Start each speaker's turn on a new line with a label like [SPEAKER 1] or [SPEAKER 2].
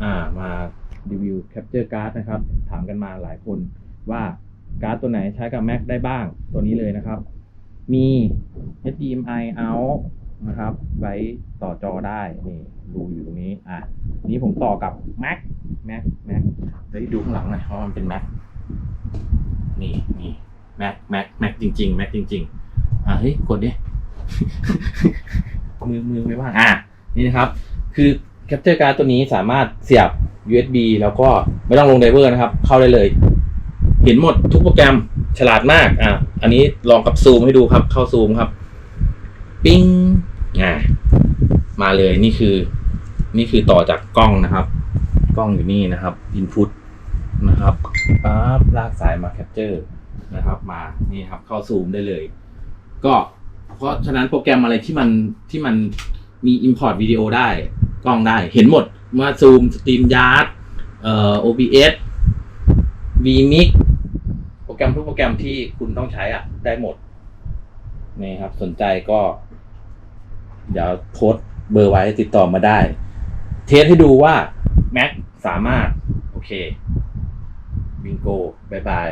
[SPEAKER 1] อ่ามารีวิว Capture Card นะครับ ถามกันมาหลายคนว่าการ์ดตัวไหนใช้กับ Mac ได้บ้างตัวนี้เลยนะครับ มี HDMI out นะครับไว้ต่อจอได้ นี่ ดูอยู่ตรงนี้ อะ นี้ผมต่อกับ Mac Mac Mac เฮ้ยดูข้างหลังหน่อยเพราะมันเป็น Mac นี่นี่ Mac Mac Mac จริง ๆ Mac จริง ๆ อะเฮ้ยกดดิมือมือไม่ว่างอะ นี่นะครับ คือ Capture Card ตัวนี้สามารถเสียบ USB แล้วก็ไม่ต้องลงไดเวอร์นะครับ เข้าได้เลย เห็นหมดทุกโปรแกรมฉลาดมากอะอันนี้ลองกับซูมให้ดูครับเข้าซูมครับ ปิ้งอะมาเลยนี่คือ นี่คือต่อจากกล้องนะครับ กล้องอยู่นี่นะครับ Input นะครับปั๊บลากสายมา Capture นะครับ มานี่ครับ เข้าซูมได้เลย ก็เพราะฉะนั้นโปรแกรมอะไรที่มันที่มันมี Import วิดีโอได้ กล้องได้ เห็นหมดว่าซูมสตรีมยาร์ดเอ่อ OBS vmix โปรแกรมทุกโปรแกรมที่คุณต้องใช้อะ ได้หมด นี่ครับ สนใจก็ เดี๋ยวโพสเบอร์ไว้ติดต่อมาได้ เทสให้ดูว่า Mac สามารถ โอเควิงโกบายบาย